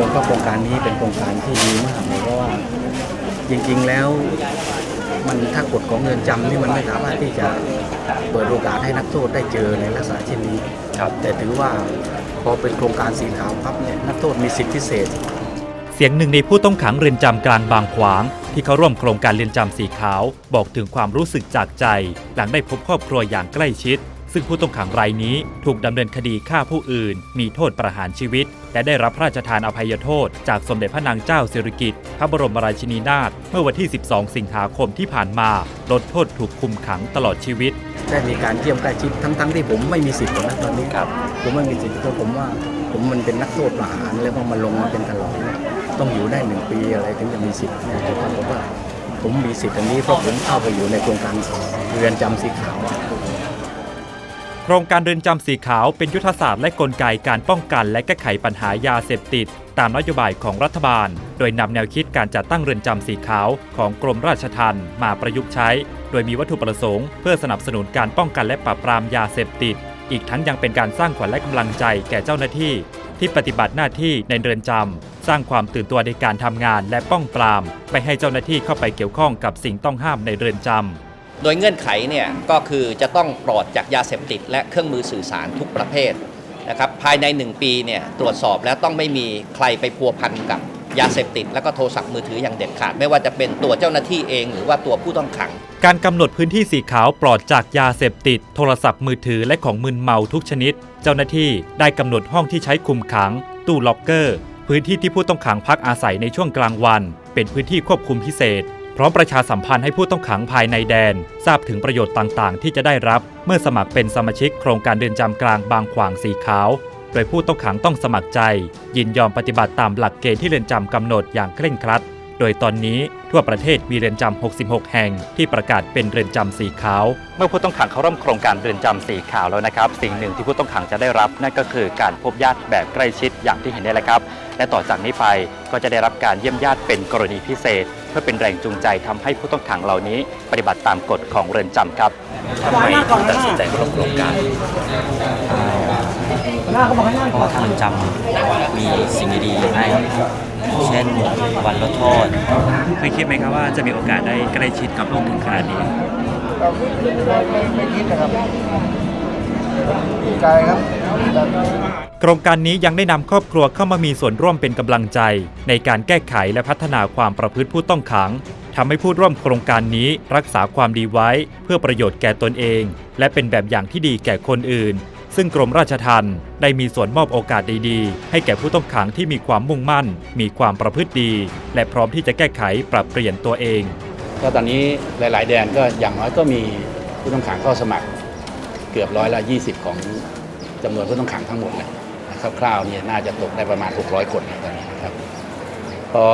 รงก็โครงการนี้เป็นโครงการที่ดีมากเลยเพราะว่าจริงๆแล้วมันถ้ากฎของเรือนจำนี่มันไม่สามารถที่จะเปิดโอกาสให้นักโทษได้เจอในลักษณะเช่นนี้ครับแต่ถือว่าพอเป็นโครงการสีขาวครับเนี่ยนักโทษมีสิทธิพิเศษ เสียงหนึ่งในผู้ต้องขังเรือนจำกลางบางขวาง ที่เขาร่วมโครงการเรือนจำสีขาว บอกถึงความรู้สึกจากใจ หลังได้พบครอบครัวอย่างใกล้ชิด ซึ่งผู้ต้องขังรายนี้ถูกดำเนินคดีฆ่าผู้อื่น มีโทษประหารชีวิต และได้รับพระราชทานอภัยโทษ จากสมเด็จพระนางเจ้าสิริกิติ์พระบรมราชินีนาถเมื่อวันที่ 12 สิงหาคมที่ผ่านมา ลดโทษถูกคุมขังตลอดชีวิต ได้มีการเยี่ยมใกล้ชิดทั้งๆที่ผมไม่มีสิทธิ์นะตอนนี้ครับ ผมไม่มีสิทธิ์เพราะผมว่าผมมันเป็นนักโทษประหารแล้วก็มาลงมาเป็นตลอดต้องอยู่ได้หนึ่งปีอะไรถึงจะมีสิทธิ์แต่ปรากฏว่าผมมีสิทธิ์อันนี้เพราะผมเข้าไปอยู่ในโครงการเรือนจำสีขาว ครงการเรือนจำสีขาวเป็นยุทธศาสตร์และกลไกการป้องกันและแก้ไขปัญหายาเสพติด ตามนโยบายของรัฐบาล โดยนำแนวคิดการจัดตั้งเรือนจำสีขาวของกรมราชทัณฑ์มาประยุกต์ใช้ โดยมีวัตถุประสงค์เพื่อสนับสนุนการป้องกันและปราบปรามยาเสพติด อีกทั้งยังเป็นการสร้างขวัญและกำลังใจแก่เจ้าหน้าที่ ที่ปฏิบัติหน้าที่ในเรือนจำสร้างความตื่นตัวในการทำงานและป้องปราม ไม่ให้เจ้าหน้าที่เข้าไปเกี่ยวข้องกับสิ่งต้องห้ามในเรือนจำ โดยเงื่อนไขเนี่ยก็คือจะต้องปลอดจากยาเสพติด และเครื่องมือสื่อสารทุกประเภทนะครับภายใน 1 ปีเนี่ยตรวจสอบแล้วต้องไม่มีใครไปพัวพันกับยาเสพติด และก็โทรศัพท์มือถืออย่างเด็ดขาด ไม่ว่าจะเป็นตัวเจ้าหน้าที่เอง หรือว่าตัวผู้ต้องขัง การกำหนดพื้นที่สีขาวปลอดจากยาเสพติด โทรศัพท์มือถือและของมึนเมาทุกชนิด เจ้าหน้าที่ได้กำหนดห้องที่ใช้คุมขัง ตู้ล็อกเกอร์ พื้นที่ที่ผู้ต้องขังพักอาศัยในช่วงกลางวัน เป็นพื้นที่ควบคุมพิเศษ ร้อมประชาสัมพันธ์ให้ผู้ต้องขังภายในแดน ทราบถึงประโยชน์ต่างๆ ที่จะได้รับเมื่อสมัครเป็นสมาชิกโครงการเรือนจำกลางบางขวางสีขาว โดยผู้ต้องขังต้องสมัครใจ ยินยอมปฏิบัติตามหลักเกณฑ์ที่เรือนจำกำหนดอย่างเคร่งครัด โดยตอนนี้ทั่วประเทศมีเรือนจำ 66 แห่งที่ประกาศเป็นเรือนจำสีขาว เมื่อผู้ต้องขังเขาเริ่มโครงการเรือนจำสีขาวแล้วนะครับ สิ่งหนึ่งที่ผู้ต้องขังจะได้รับ นั่นก็คือการพบญาติแบบใกล้ชิดอย่างที่เห็นนี่แหละครับ และต่อจากนี้ไปก็จะได้รับการเยี่ยมญาติเป็นกรณีพิเศษ เพื่อเป็นแรงจูงใจทำให้ผู้ต้องขังเหล่านี้ ปฏิบัติตามกฎของเรือนจำครับทำไมถึงตัดสินใจเข้าโครงการ เพราะว่าทางเรือนจำมีสิ่งดีๆให้เช่นวันลดโทษเคยคิดไหมครับว่าจะมีโอกาสได้ใกล้ชิดกับโลกถึงขนาดนี้ไม่คิดนะครับดีใจครับโครงการนี้ยังได้นำครอบครัวเข้ามามีส่วนร่วมเป็นกำลังใจ ในการแก้ไขและพัฒนาความประพฤติผู้ต้องขังทำให้ผู้ร่วมโครงการนี้รักษาความดีไว้ เพื่อประโยชน์แก่ตนเอง และเป็นแบบอย่างที่ดีแก่คนอื่น ซึ่งกรมราชทัณฑ์ได้มีส่วนมอบโอกาสดีๆ ให้แก่ผู้ต้องขังที่มีความมุ่งมั่น มีความประพฤติดี และพร้อมที่จะแก้ไขปรับเปลี่ยนตัวเอง ก็ตอนนี้หลาย ๆ แดนก็อย่างน้อยก็มีผู้ต้องขังเข้าสมัคร เกือบร้อยละ20 ของจำนวนผู้ต้องขังทั้งหมดเลยนะครับคร่าวๆเนี่ยน่าจะตกได้ประมาณ 600 คนตอนนี้นะครับพอ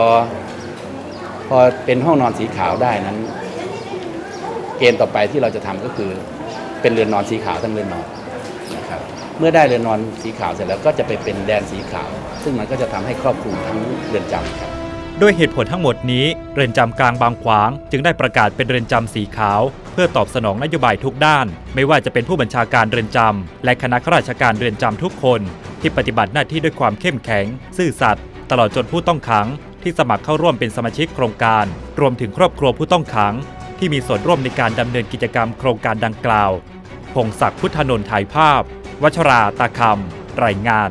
พอเป็นห้องนอนสีขาวได้นั้น เกณฑ์ต่อไปที่เราจะทำก็คือเป็นเรือนนอนสีขาวทั้งเรือนนอน เมื่อได้เรือนนอนสีขาวเสร็จแล้วก็จะไปเป็นแดนสีขาว ซึ่งมันก็จะทำให้ครอบคลุมทั้งเรือนจำครับด้วยเหตุผลทั้งหมดนี้ เรือนจำกลางบางขวาง จึงได้ประกาศเป็นเรือนจำสีขาว เพื่อตอบสนองนโยบายทุกด้าน ไม่ว่าจะเป็นผู้บัญชาการเรือนจำและคณะข้าราชการเรือนจำทุกคน ที่ปฏิบัติหน้าที่ด้วยความเข้มแข็ง ซื่อสัตย์ตลอดจนผู้ต้องขัง ที่สมัครเข้าร่วมเป็นสมาชิกโครงการ รวมถึงครอบครัวผู้ต้องขัง ที่มีส่วนร่วมในการดำเนินกิจกรรมโครงการดังกล่าวพงศักดิ์พุทธนนท์ถ่ายภาพ วัชราตาคำรายงาน